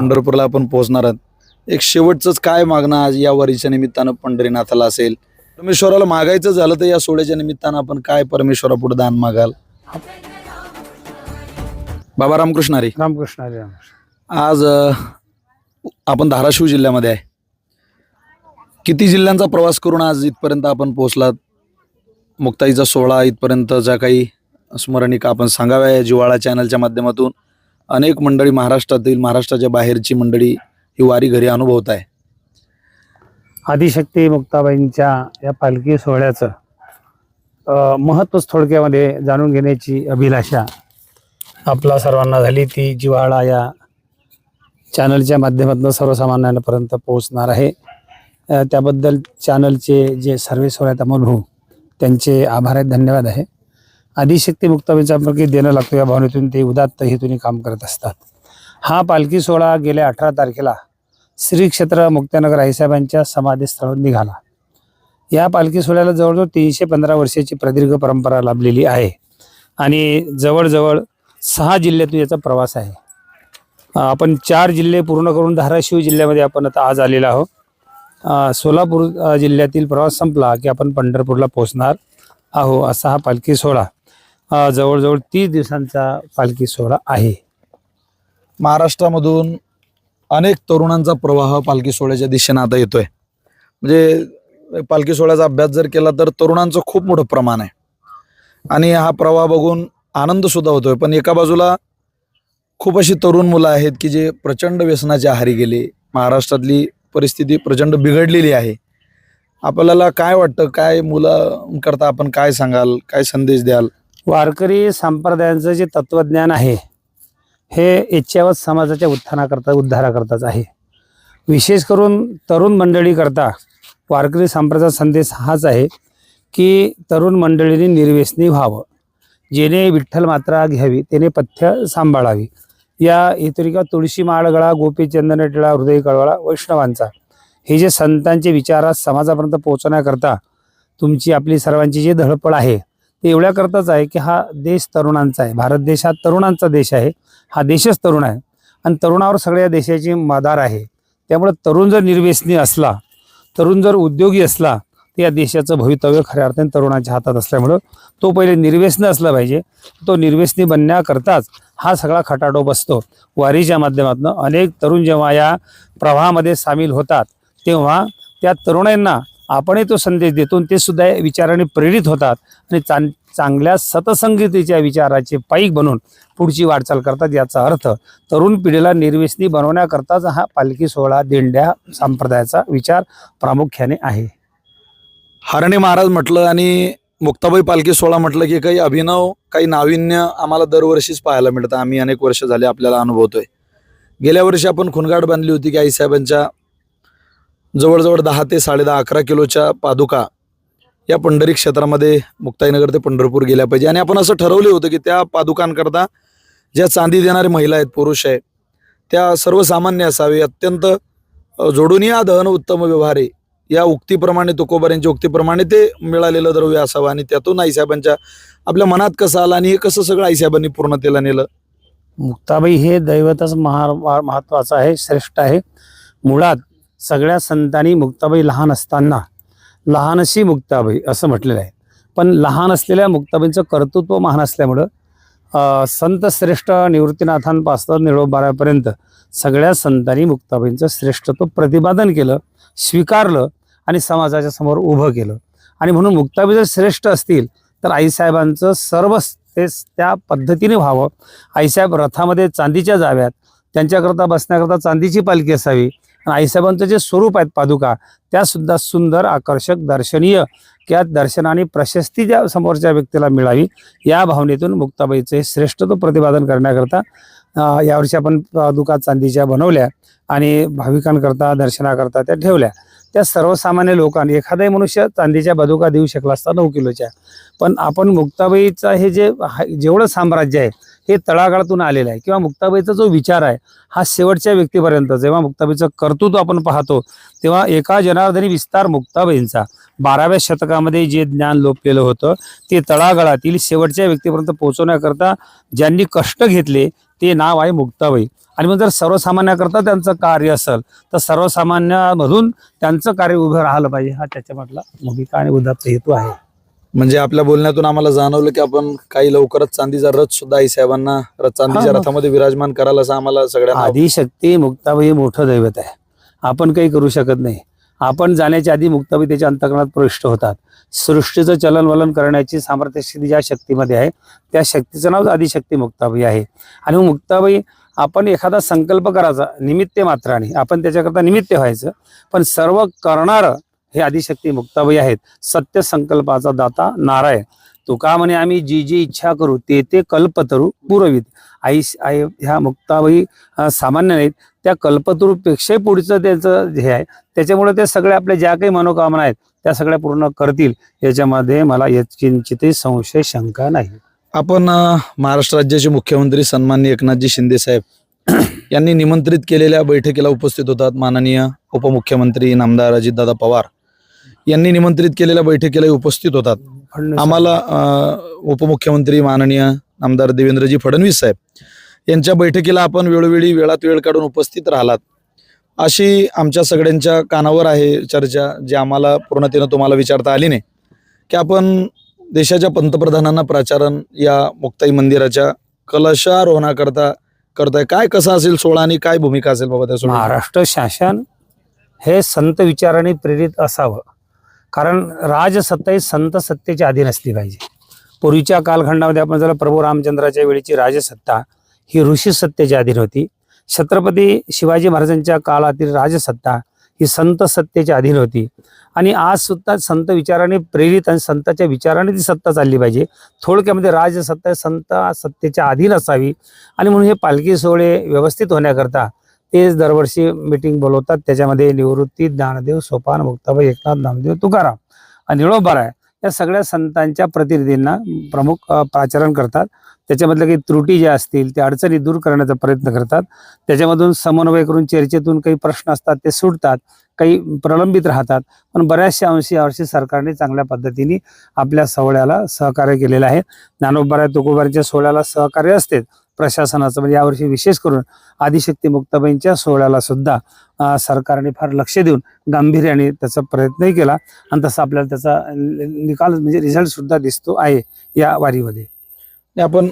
पंढरपूरला आपण पोहोचणार आहात. एक शेवटचंच काय मागणं आज या वारीच्या निमित्तानं पंढरीनाथाला असेल? परमेश्वराला मागायचं झालं तर या सोहळ्याच्या निमित्तानं आपण काय परमेश्वरापुढे दान मागाल? बाबा रामकृष्ण हरी. रामकृष्ण हरी आज आपण धाराशिव जिल्ह्यामध्ये आहे. किती जिल्ह्यांचा प्रवास करून आज इथपर्यंत आपण पोहोचलात? मुक्ताईचा सोहळा इथपर्यंतच्या काही स्मरणिका आपण सांगाव्या या जिवाळा चॅनलच्या माध्यमातून. अनेक मंडळी महाराष्ट्रातील महाराष्ट्राच्या बाहेरची मंडळी ही वारी घरी अनुभवत आहे. आदिशक्ती मुक्ताबाईंच्या या पालखी सोहळ्याचं अ, थोडक्यामध्ये जाणून घेण्याची अभिलाषा आपला सर्वांना झाली. ती जिव्हाळा या चॅनलच्या माध्यमातून सर्वसामान्यांपर्यंत पोहोचणार आहे. त्याबद्दल चॅनलचे जे सर्वे सोहळ्यात अमोलभाऊ त्यांचे आभार आहेत धन्यवाद आहे. आदिशक्ती मुक्ताबाईंचा आपण देणं लागतो या भावनेतून ते उदात्त हेतून काम करत असतात. हा पालखी सोहळा गेल्या अठरा तारखेला श्री क्षेत्र मुक्तानगर आईसाहेबांच्या समाधीस्थळावर निघाला. या पालखी सोहळ्याला जवळजवळ तीनशे पंधरा वर्षाची प्रदीर्घ परंपरा लाभलेली आहे आणि जवळजवळ सहा जिल्ह्यातून याचा प्रवास आहे. आपण चार जिल्हे पूर्ण करून धाराशिव जिल्ह्यामध्ये आपण आता आज आलेलो आहोत. सोलापूर जिल्ह्यातील प्रवास संपला की आपण पंढरपूरला पोहोचणार आहो असा हा पालखी सोहळा. जवळजवळ तीस दिवसांचा पालखी सोहळा आहे. महाराष्ट्रामधून अनेक तरुणांचा प्रवाह पालखी सोहळ्याच्या दिशेनं आता येतोय. म्हणजे पालखी सोहळ्याचा अभ्यास जर केला तर तरुणांचं खूप मोठं प्रमाण आहे. आणि हा प्रवाह बघून आनंद सुद्धा होतोय. पण एका बाजूला खूप अशी तरुण मुलं आहेत की जे प्रचंड व्यसनाच्या आहारी गेले. महाराष्ट्रातली परिस्थिती प्रचंड बिघडलेली आहे. आपल्याला काय वाटतं? काय मुलं करता? आपण काय सांगाल? काय संदेश द्याल? वारकरी संप्रदायांचं जे तत्वज्ञान आहे हे इच्छावत समाजाच्या उत्थानाकरता उद्धाराकरताच आहे. विशेष करून तरुण मंडळीकरता वारकरी संप्रदाय संदेश हाच आहे की तरुण मंडळीने निर्व्यसनी व्हावं. जेणे विठ्ठल मात्रा घ्यावी त्याने पथ्य सांभाळावी. या हेतुरिका तुळशी माळगळा गोपी चंदन टिळा हृदय कळवळा वैष्णवांचा. हे जे संतांचे विचार समाजापर्यंत पोहोचण्याकरता तुमची आपली सर्वांची जी धडपड आहे ते एवढ्याकरताच आहे की हा देश तरुणांचा आहे. भारत देश हा तरुणांचा देश आहे. हा देशच तरुण आहे. आणि तरुणावर सगळ्या देशाची मदार आहे. त्यामुळे तरुण जर निर्व्यसनी असला तरुण जर उद्योगी असला तर या देशाचं भवितव्य खऱ्या अर्थाने तरुणाच्या हातात असल्यामुळं तो पहिले निर्व्यसनी असला पाहिजे. तो निर्व्यसनी बनण्याकरताच हा सगळा खटाटोप असतो. वारीच्या माध्यमातून अनेक तरुण जेव्हा या प्रवाहामध्ये सामील होतात तेव्हा त्या तरुणांना आपणही तो संदेश देतो आणि ते सुद्धा विचाराने प्रेरित होतात आणि चांग चांगल्या सतसंगतीच्या विचाराचे पाईक बनून पुढची वाटचाल करतात याचा अर्थ तरुण पिढीला निर्व्यसनी बनवण्याकरताच हा पालखी सोहळा दिंड्या संप्रदायाचा विचार प्रामुख्याने आहे. हरणे महाराज म्हटलं आणि मुक्ताबाई पालखी सोहळा म्हटलं की काही अभिनव काही नाविन्य आम्हाला दरवर्षीच पाहायला मिळतं. आम्ही अनेक वर्ष झाले आपल्याला अनुभवतोय. गेल्या वर्षी आपण खुणगाड बांधली होती की आईसाहेबांच्या जवळजवळ दहा ते साडेदहा अकरा किलोच्या पादुका या पंढरी क्षेत्रामध्ये मुक्ताईनगर ते पंढरपूर गेल्या पाहिजे. आणि आपण असं ठरवलं होतं की त्या पादुकांकरता ज्या चांदी देणारे महिला आहेत पुरुष आहे त्या सर्वसामान्य असावे. अत्यंत जोडून या दहन उत्तम व्यवहारे या उक्तीप्रमाणे तुकोबाऱ्यांच्या उक्तीप्रमाणे ते मिळालेलं द्रव्य असावं. आणि त्यातून आईसाहेबांच्या आपल्या मनात कसं आलं आणि हे कसं सगळं आईसाहेबांनी पूर्णतेला नेलं? मुक्ताबाई हे दैवतच महा महत्वाचं आहे श्रेष्ठ आहे. मुळात सगळ्या संतांनी मुक्ताबाई लहान असताना लहानशी मुक्ताबाई असं म्हटलेलं आहे. पण लहान असलेल्या मुक्ताबाईंचं कर्तृत्व महान असल्यामुळं संत श्रेष्ठ निवृत्तीनाथांपासून निळोबारापर्यंत सगळ्या संतांनी मुक्ताबाईंचं श्रेष्ठत्व प्रतिपादन केलं स्वीकारलं आणि समाजाच्या समोर उभं केलं. आणि म्हणून मुक्ताबाई जर श्रेष्ठ असतील तर आईसाहेबांचं सर्व ते त्या पद्धतीने व्हावं. आईसाहेब रथामध्ये चांदीच्या जाव्यात त्यांच्याकरता बसण्याकरता चांदीची पालखी असावी आणि आईसाहेबांचं जे स्वरूप आहेत पादुका त्यासुद्धा सुंदर आकर्षक दर्शनीय त्या दर्शनाने प्रशस्ती ज्या समोरच्या व्यक्तीला मिळावी या भावनेतून मुक्ताबाईचे श्रेष्ठत्व प्रतिपादन करण्याकरता यावर्षी आपण पादुका चांदीच्या बनवल्या आणि भाविकांकरता दर्शनाकरता त्या ठेवल्या. त्या सर्वसामान्य लोकांनी एखादाही मनुष्य चांदीच्या बदुका देऊ शकला असता नऊ किलोच्या. पण आपण मुक्ताबाईचं हे जे हा- जेवढं साम्राज्य आहे हे तळागाळातून आलेलं आहे. किंवा मुक्ताबाईचा जो विचार आहे हा शेवटच्या व्यक्तीपर्यंत जेव्हा मुक्ताबाईचं कर्तृत्व आपण पाहतो तेव्हा एका जनार्दनी विस्तार मुक्ताबाईंचा बाराव्या शतकामध्ये जे ज्ञान लोपलेलं होतं ते तळागाळातील शेवटच्या व्यक्तीपर्यंत पोहोचवण्याकरता ज्यांनी कष्ट घेतले ते नाव आहे मुक्ताबाई. आणि मग जर सर्वसामान्याकरता त्यांचं कार्य असेल तर सर्वसामान्यामधून त्यांचं कार्य उभं राहिलं पाहिजे हा त्याच्यामधला भूमिका आणि उदात्त हेतू आहे. म्हणजे आपल्या बोलण्यातून आम्हाला जाणवलं की आपण काही लवकरच चांदीचा रथ सुद्धा आई साहेबांना र- चांदीच्या हा. रथामध्ये विराजमान करायला असं आम्हाला सगळ्यांना आदिशक्ती मुक्ताबाई हे मोठं दैवत आहे. आपण काही करू शकत नाही. आपण जाण्याच्या आधी मुक्ताबाई त्याच्या अंतकरणात प्रविष्ट होतात. सृष्टीचं चलनवलन करण्याची सामर्थ्य शक्ती ज्या शक्तीमध्ये आहे त्या शक्तीचं नाव आदिशक्ती मुक्ताबाई आहे. आणि मग मुक्ताबाई आपण एखादा संकल्प करायचा निमित्त मात्राने आपण त्याच्याकरता निमित्त व्हायचं पण सर्व करणारं हे आदिशक्ती मुक्ताबाई आहेत. सत्य संकल्पाचा दाता नारायण. तुका म्हणे आम्ही जी जी इच्छा करू ते ते कल्पतरू पुरवित. आई आई ह्या मुक्ताबाई सामान्य नाहीत. त्या कल्पतरूपेक्षाही पुढचं त्याचं हे आहे. त्याच्यामुळे ते सगळे आपल्या ज्या काही मनोकामना आहेत त्या सगळ्या पूर्ण करतील. याच्यामध्ये मला किंचितही संशय शंका नाही. आपण महाराष्ट्र राज्याचे मुख्यमंत्री सन्माननीय एकनाथजी शिंदे साहेब यांनी निमंत्रित केलेल्या बैठकीला उपस्थित होतात माननीय उपमुख्यमंत्री नामदार अजितदादा पवार. यांनी निमंत्रित केलेल्या बैठकीला उपस्थित होतात. आम्हाला उपमुख्यमंत्री माननीय आमदार देवेंद्रजी फडणवीस साहेब यांच्या बैठकीला आपण वेळोवेळी वेळात वेळ काढून उपस्थित राहिलात. अशी आमच्या सगळ्यांच्या कानावर आहे चर्चा जी आम्हाला पूर्णतेनं तुम्हाला विचारता आली नाही. की आपण देशाच्या पंतप्रधानांना प्राचारण या मुक्ताई मंदिराच्या कलशारोहणाकरता करताय. काय कसं असेल सोहळा आणि काय भूमिका असेल बाबा त्या? महाराष्ट्र शासन हे संत विचाराने प्रेरित असावं. कारण राजसत्ता ही संत सत्तेच्या अधीन असली पाहिजे. पूर्वीच्या कालखंडामध्ये आपण जर प्रभू रामचंद्राच्या वेळीची राजसत्ता ही ऋषी सत्तेच्या अधीन होती. छत्रपती शिवाजी महाराजांच्या काळातील राजसत्ता ही संत सत्तेच्या अधीन होती. आणि आज सुद्धा संत विचाराने प्रेरित आणि संतांच्या विचाराने ती सत्ता चालली पाहिजे. थोडक्यामध्ये राजसत्ता संत सत्तेच्या अधीन असावी. आणि म्हणून हे पालखी सोहळे व्यवस्थित होण्याकरता तेच दरवर्षी मीटिंग बोलवतात. त्याच्यामध्ये निवृत्ती ज्ञानदेव सोपान मुक्ताबाई एकनाथ नामदेव तुकाराम आणि निळोबाराय या सगळ्या संतांच्या प्रतिनिधींना प्रमुख प्राचरण करतात. त्याच्यामधल्या काही त्रुटी ज्या असतील त्या अडचणी दूर करण्याचा प्रयत्न करतात. त्याच्यामधून समन्वय करून चर्चेतून काही प्रश्न असतात ते सुटतात काही प्रलंबित राहतात. पण बऱ्याचशा अंशी यावर्षी सरकारने चांगल्या पद्धतीने आपल्या सोहळ्याला सहकार्य केलेलं आहे. ज्ञानोबाराय तुकोबाराच्या सोहळ्याला सहकार्य असते. प्रशासनाचं म्हणजे यावर्षी विशेष करून आदिशक्ती मुक्ताबाईंच्या सोहळ्याला सुद्धा सरकारने फार लक्ष देऊन गांभीर्याने त्याचा प्रयत्नही केला. आणि तसा आपल्याला त्याचा निकाल म्हणजे रिझल्ट सुद्धा दिसतो आहे या वारीमध्ये. आपण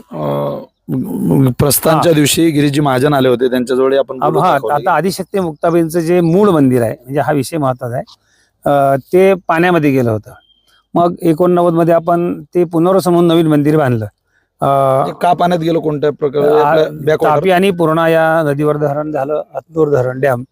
प्रस्थानच्या दिवशी गिरीजी महाजन आले होते त्यांच्याजवळ आपण हा. आता आदिशक्ती मुक्ताबाईंचं जे मूळ मंदिर आहे म्हणजे हा विषय महत्त्वाचा आहे ते पाण्यामध्ये गेलं होतं. मग एकोणनव्वदमध्ये आपण ते पुनर्वसन म्हणून नवीन मंदिर बांधलं. अं, ते का पाण्यात गेलो कोणत्या प्रकारे? तापी आणि पूर्णा या नदीवर धरण झालं अतनूर धरण डॅम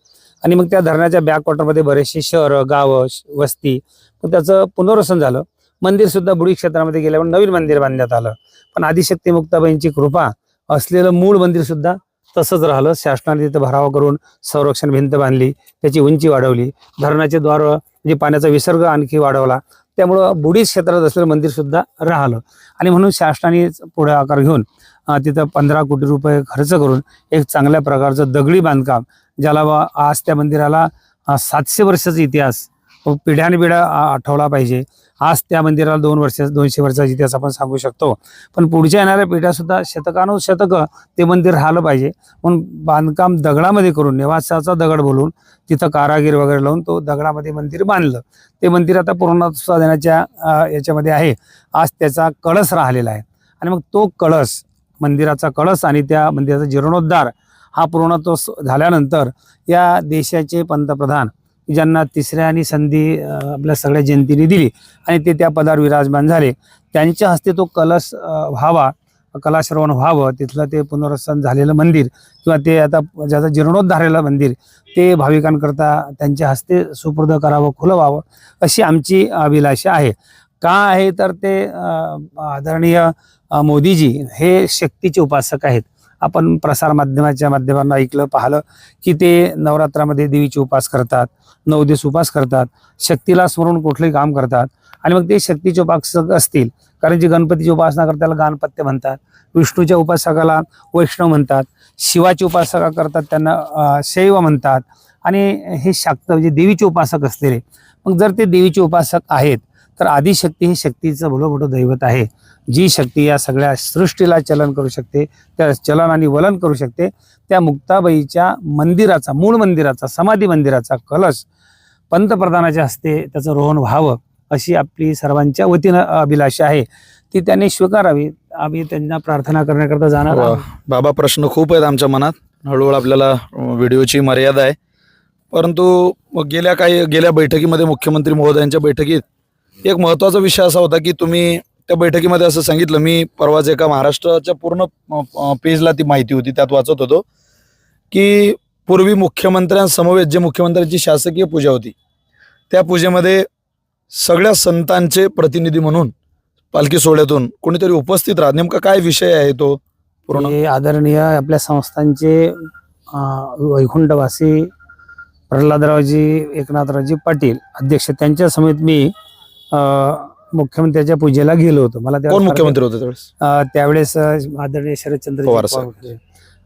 आणि मग त्या धरणाच्या बॅकवॉटरमध्ये बरेचसे शहरं गावं श- वस्ती मग त्याचं पुनर्वसन झालं. मंदिर सुद्धा बुडी क्षेत्रामध्ये गेल्यावर नवीन मंदिर बांधण्यात आलं. पण आदिशक्ती मुक्ताबाईंची कृपा असलेलं मूळ मंदिर सुद्धा तसंच राहिलं. शासनाने तिथं भराव करून संरक्षण भिंत बांधली त्याची उंची वाढवली. धरणाचे द्वार म्हणजे पाण्याचा विसर्ग आणखी वाढवला. त्यामुळं बुडी क्षेत्रात असलेलं मंदिरसुद्धा राहिलं. आणि म्हणून शासनाने पुढे आकार घेऊन तिथं पंधरा कोटी रुपये खर्च करून एक चांगल्या प्रकारचं दगडी बांधकाम ज्याला आज त्या मंदिराला सातशे वर्षाचा इतिहास पिढ्यानपिढ्या आठवला पाहिजे. आज त्या मंदिराला दोन वर्ष दोनशे वर्षाचा इतिहास आपण सांगू शकतो. पण पुढच्या येणाऱ्या पिढ्यासुद्धा शतकानुशतकं ते मंदिर राहिलं पाहिजे. म्हणून बांधकाम दगडामध्ये करून निवासाचा दगड बोलून तिथं कारागीर वगैरे लावून तो दगडामध्ये मंदिर बांधलं. ते मंदिर आता पूर्णत्व देण्याच्या याच्यामध्ये आहे. आज त्याचा कळस राहिलेला आहे. आणि मग तो कळस मंदिराचा कळस आणि त्या मंदिराचा जीर्णोद्धार हा पूर्णत्व झाल्यानंतर या देशाचे पंतप्रधान ज्यांना तिसऱ्या आणि संधी आपल्या सगळ्या जनतेने दिली आणि ते त्या पदावर विराजमान झाले. त्यांच्या हस्ते तो कलश व्हावा कलाश्रवण व्हावं तिथलं ते पुनरुत्सन झालेलं मंदिर किंवा ते आता ज्याचं जीर्णोद्धारेलं मंदिर ते भाविकांकरता त्यांच्या हस्ते सुपूर्द करावं खुलं व्हावं अशी आमची अभिलाषा आहे. का आहे तर ते आदरणीय मोदीजी हे शक्तीचे उपासक आहेत. आपण प्रसारमाध्यमाच्या माध्यमांना ऐकलं पाहिलं की ते नवरात्रामध्ये देवीचे उपास करतात नऊ दिवस उपास करतात शक्तीला स्मरून कुठलंही काम करतात आणि मग ते शक्तीचे उपासक असतील. कारण जे गणपतीची उपासना करतात त्याला गाणपत्य म्हणतात विष्णूच्या उपासकाला वैष्णव म्हणतात शिवाची उपासका करतात त्यांना शैव म्हणतात आणि हे शाक्त म्हणजे देवीचे उपासक असलेले. मग जर ते देवीचे उपासक आहेत तर आदिशक्ती ही शक्तीचं भलं मोठं दैवत आहे. जी शक्ती या सगळ्या सृष्टीला चलन करू शकते त्या चलन आणि वलन करू शकते त्या मुक्ताबाईच्या मंदिराचा मूळ मंदिराचा समाधी मंदिराचा कलश पंतप्रधानाच्या हस्ते त्याचं रोहन व्हावं अशी आपली सर्वांच्या वतीनं अभिलाषा आहे. ती त्यांनी स्वीकारावी. आम्ही त्यांना प्रार्थना करण्याकरता जाणार. बाबा प्रश्न खूप आहेत आमच्या मनात. हळूहळू आपल्याला व्हिडिओची मर्यादा आहे. परंतु गेल्या काही गेल्या बैठकीमध्ये मुख्यमंत्री महोदयांच्या बैठकीत एक महत्त्वाचा विषय असा होता की तुम्ही त्या बैठकीमध्ये असं सांगितलं मी परवाच एका महाराष्ट्राच्या पूर्ण पेजला ती माहिती होती त्यात वाचत होतो की पूर्वी मुख्यमंत्र्यांसमवेत जे मुख्यमंत्र्यांची शासकीय पूजा होती त्या पूजेमध्ये सगळ्या संतांचे प्रतिनिधी म्हणून पालखी सोहळ्यातून कोणीतरी उपस्थित राहत. नेमका काय विषय आहे तो? पूर्ण आदरणीय आपल्या संस्थांचे वैकुंठवासी प्रल्हादरावजी एकनाथरावजी पाटील अध्यक्ष त्यांच्या समेत मी मुख्यमंत्र्याच्या पूजेला गेलो होतो. मला कोण मुख्यमंत्री होते त्यावेळेस? त्यावेळेस आदरणीय शरदचंद्र.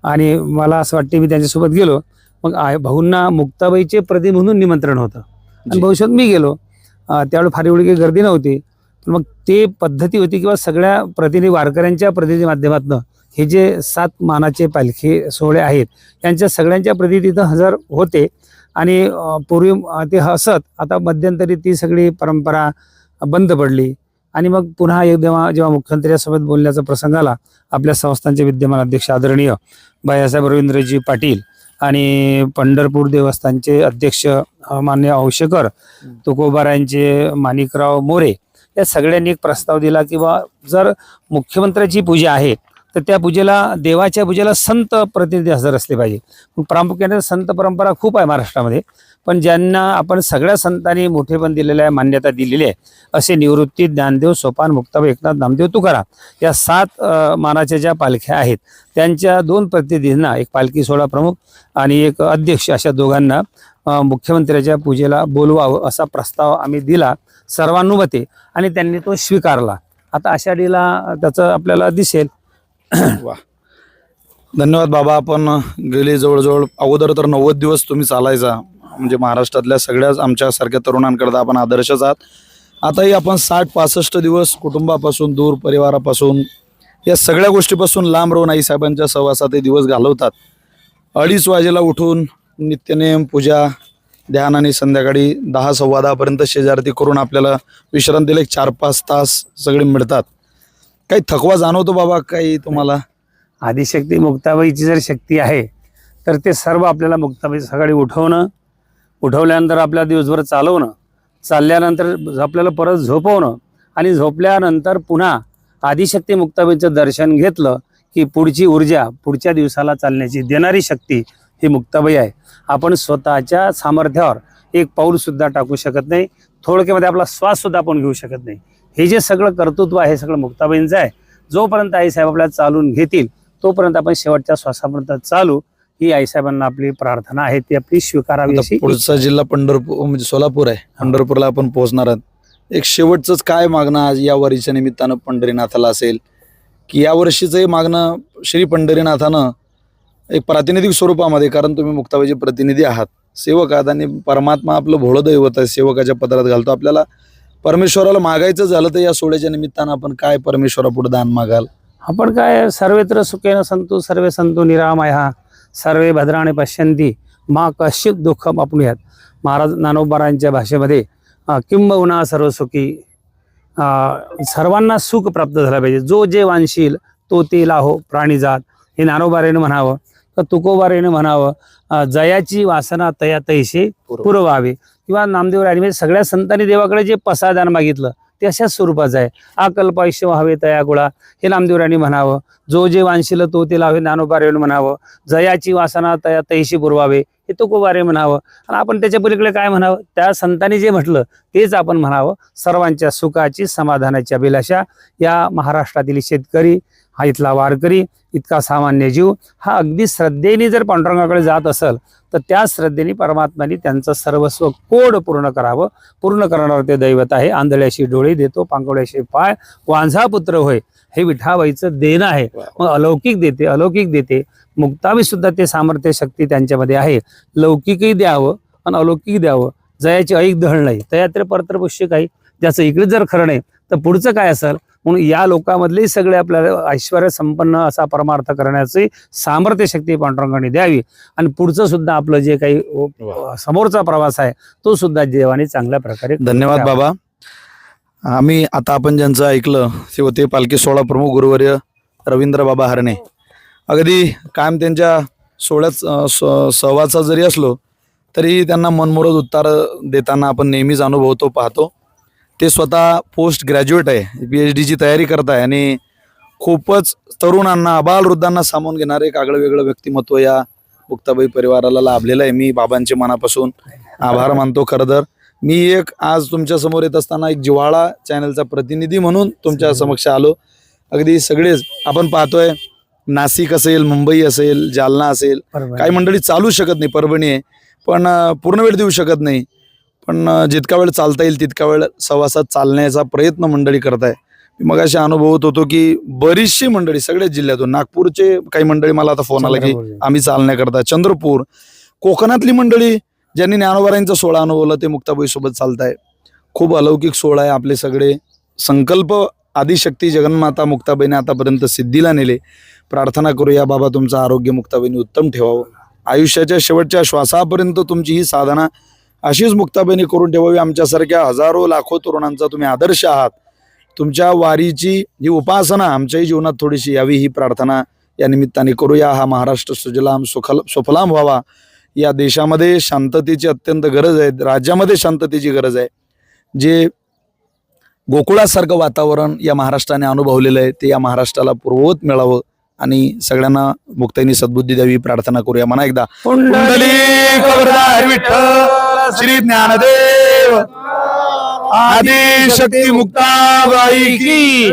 आणि मला असं वाटते मी त्यांच्यासोबत गेलो. मग भाऊंना मुक्ताबाईचे प्रति म्हणून निमंत्रण होतं. आणि. भविष्यात मी गेलो. त्यावेळी फार एवढी काही गर्दी नव्हती. पण मग ते पद्धती होती किंवा सगळ्या प्रतिनिधी वारकऱ्यांच्या प्रतिनिधी माध्यमातून हे जे सात मानाचे पालखी सोहळे आहेत यांच्या सगळ्यांच्या प्रतिनिधी तिथं हजर होते. आणि पूर्वी ते हसत आता मध्यंतरी ती सगळी परंपरा बंद पडली. आणि मग पुन्हा एक जेव्हा जेव्हा मुख्यमंत्र्यांसोबत बोलण्याचा प्रसंग आला आपल्या संस्थांचे विद्यमान अध्यक्ष आदरणीय बायासाहेब रवींद्रजी पाटील आणि पंढरपूर देवस्थानचे अध्यक्ष मान्य औशेकर तुकोबारायांचे माणिकराव मोरे या सगळ्यांनी एक प्रस्ताव दिला की बा जर मुख्यमंत्र्याची पूजा आहे तर त्या पूजेला देवाच्या पूजेला संत प्रतिनिधी हजर असले पाहिजे. प्रामुख्याने संत परंपरा खूप आहे महाराष्ट्रामध्ये. पण ज्यांना आपण सगळ्या संतांनी मोठेपण दिलेलं आहे मान्यता दिलेली आहे असे निवृत्ती ज्ञानदेव सोपान मुक्ताब एकनाथ नामदेव तुकाराम या सात मानाच्या ज्या पालख्या आहेत त्यांच्या दोन प्रतिनिधींना एक पालखी सोहळा प्रमुख आणि एक अध्यक्ष अशा दोघांना मुख्यमंत्र्याच्या पूजेला बोलवावं असा प्रस्ताव आम्ही दिला सर्वानुमते आणि त्यांनी तो स्वीकारला. आता आषाढीला त्याचं आपल्याला दिसेल वा. धन्यवाद बाबा आपण गेले जवळजवळ अगोदर तर नव्वद दिवस तुम्ही चालायचा. म्हणजे महाराष्ट्रातल्या सगळ्याच आमच्यासारख्या तरुणांकरता आपण आदर्शच आहात. आताही आपण साठ पासष्ट दिवस कुटुंबापासून दूर परिवारापासून या सगळ्या गोष्टीपासून लांब राहून आईसाहेबांच्या सहवासात हे दिवस घालवतात. अडीच वाजेला उठून नित्यनेम पूजा ध्यान आणि संध्याकाळी दहा सव्वा दहापर्यंत शेजारती करून आपल्याला विश्रांतीला एक चार पाच तास सगळे मिळतात. काही थकवा जाणवतो बाबा काही तुम्हाला? आदिशक्ती मुक्ताबाईची जर शक्ती आहे तर ते सर्व आपल्याला मुक्ताबाई सकाळी उठवणं उठवल्यानंतर आपल्या दिवसभर चालवणं चालल्यानंतर आपल्याला परत झोपवणं आणि झोपल्यानंतर पुन्हा आदिशक्ती मुक्ताबाईचं दर्शन घेतलं की पुढची ऊर्जा पुढच्या दिवसाला चालण्याची देणारी शक्ती ही मुक्ताबाई आहे. आपण स्वतःच्या सामर्थ्यावर एक पाऊलसुद्धा टाकू शकत नाही. थोडक्यामध्ये आपला श्वाससुद्धा आपण घेऊ शकत नाही. हे जे सगळं कर्तृत्व आहे हे सगळं मुक्ताबाईंचं आहे जोपर्यंत आईसाहेब आपल्याला चालून घेतील तोपर्यंत आपण शेवटच्या श्वासापर्यंत चालू ही आईसाहेबांना आपली प्रार्थना आहे ती आपली स्वीकारावी पुढचा जिल्हा पंढरपूर म्हणजे सोलापूर आहे. पंढरपूरला आपण पोहोचणार आहात. एक शेवटचंच काय मागणं आज या वारीच्या निमित्तानं पंढरीनाथाला असेल? की या वर्षीचं हे मागणं श्री पंढरीनाथानं एक प्रातिनिधिक स्वरूपामध्ये कारण तुम्ही मुक्ताबाईचे प्रतिनिधी आहात. सेवक आहात आणि परमात्मा आपलं भोळं दैवत आहे सेवकाच्या पदरात घालतो. आपल्याला परमेश्वराला मागायचं झालं तर या सोहळ्याच्या निमित्तानं आपण काय परमेश्वरापुढे दान मागाल? आपण काय सर्वेत्र सुखेन संतु सर्वे संतु निरामया सर्वे भद्राणे पश्यंती मा कश्चित दुःख आपणूयात महाराज नानोबारांच्या भाषेमध्ये किंबहुना सर्व सुखी सर्वांना सुख प्राप्त झालं पाहिजे. जो जे वांशील तो ते लाहो प्राणीजात हे नानोबारेनं म्हणावं तर तुकोबारेनं म्हणावं जयाची वासना तया तैसे पुरवावे. किंवा नामदेव राणी म्हणजे सगळ्या संतांनी देवाकडे जे पसादान मागितलं ते अशाच स्वरूपाचं आहे. अकल्पायुष्य व्हावे तया गोळा. हे नामदेव राणी म्हणावं. जो जे वांशील तो ते लावे ज्ञानोबारे म्हणावं. जयाची वासना तया तैशी पुरवावे हे तुकोबारे म्हणावं. आणि आपण त्याच्या पलीकडे काय म्हणावं? त्या संतांनी जे म्हटलं तेच आपण म्हणावं. सर्वांच्या सुखाची समाधानाची अभिलाषा या महाराष्ट्रातील शेतकरी हा इथला वारकरी इतका सामान्य जीव हा अगदी श्रद्धेने जर पांडुरंगाकडे जात असेल तर त्या श्रद्धेने परमात्माने त्यांचं सर्वस्व कोड पूर्ण करावं. पूर्ण करणारं ते दैवत आहे. आंधळ्याशी डोळे देतो पांगवड्याशी पाय वांझा पुत्र होय हे विठाबाईचं देणं आहे. मग अलौकिक देते अलौकिक देते. मुक्तावी सुद्धा ते सामर्थ्य शक्ती त्यांच्यामध्ये आहे. लौकिकही द्यावं आणि अलौकिक द्यावं. जयाची ऐक दहळ नाही. तयात्र परत्र पुष्य काही. ज्याचं इकडे जर खरं नाही तर पुढचं काय असेल? म्हणून या लोकांमधले सगळे आपल्याला ऐश्वर संपन्न असा परमार्थ करण्याची सामर्थ्य शक्ती पांडुरंगाने द्यावी. आणि पुढचं सुद्धा आपलं जे काही समोरचा प्रवास आहे तो सुद्धा देवाने चांगल्या प्रकारे धन्यवाद. बाबा. आम्ही आता आपण ज्यांचं ऐकलं ते होते पालखी सोहळा प्रमुख गुरुवर्य रवींद्र बाबा हरणे. अगदी कायम त्यांच्या सोहळ्यात अं, स- सहवासा जरी असलो तरी त्यांना मनमोरद उत्तर देताना आपण नेहमीच अनुभवतो पाहतो. ते स्वतः पोस्ट ग्रॅज्युएट आहे पी एच डीची तयारी करत आहे आणि खूपच तरुणांना अबालवृद्धांना सामावून घेणारे एक आगळं वेगळं व्यक्तिमत्व या मुक्ताबाई परिवाराला लाभलेलं आहे. मी बाबांचे मनापासून आभार मानतो खरं तर. मी एक आज तुमच्यासमोर येत असताना एक जिव्हाळा चॅनलचा प्रतिनिधी म्हणून तुमच्या समक्ष आलो. अगदी सगळेच आपण पाहतोय नाशिक असेल मुंबई असेल जालना असेल. काही मंडळी चालू शकत नाही परभणी आहे. पण पूर्ण वेळ देऊ शकत नाही. पण जितका वेळ चालता येईल तितका वेळ सवासात चालण्याचा प्रयत्न मंडळी करत आहे मी मग असे अनुभवत होतो की बरीचशी मंडळी सगळ्याच जिल्ह्यातून नागपूरचे काही मंडळी मला आता फोन आला की. आम्ही चालण्याकरता चंद्रपूर कोकणातली मंडळी ज्यांनी ज्ञानोबारांचा सोहळा अनुभवला ते मुक्ताबाई सोबत चालताय. खूप अलौकिक सोहळा आहे आपले सगळे. संकल्प आदिशक्ती जगन्माता मुक्ताबाईने आतापर्यंत सिद्धीला नेले. प्रार्थना करूया बाबा तुमचं आरोग्य मुक्ताबाईने उत्तम ठेवावं. आयुष्याच्या शेवटच्या श्वासापर्यंत तुमची ही साधना अशीच मुक्ताबाईने करून ठेवावी. आमच्यासारख्या हजारो लाखो तरुणांचा तुम्ही आदर्श आहात. तुमच्या वारीची ही उपासना आमच्याही जीवनात थोडीशी यावी ही प्रार्थना या निमित्ताने करूया. हा महाराष्ट्र सुजलाम सुखल सुफलाम व्हावा. या देशामध्ये शांततेची अत्यंत गरज आहे. राज्यामध्ये शांततेची गरज आहे. जे गोकुळासारखं वातावरण या महाराष्ट्राने अनुभवलेलं आहे ते या महाराष्ट्राला पूर्ववत मिळावं आणि सगळ्यांना मुक्ताईनी सद्बुद्धी द्यावी. प्रार्थना करूया. म्हणा एकदा. विठ्ठल. श्री ज्ञानदेव. आदी मुक्ताबाई की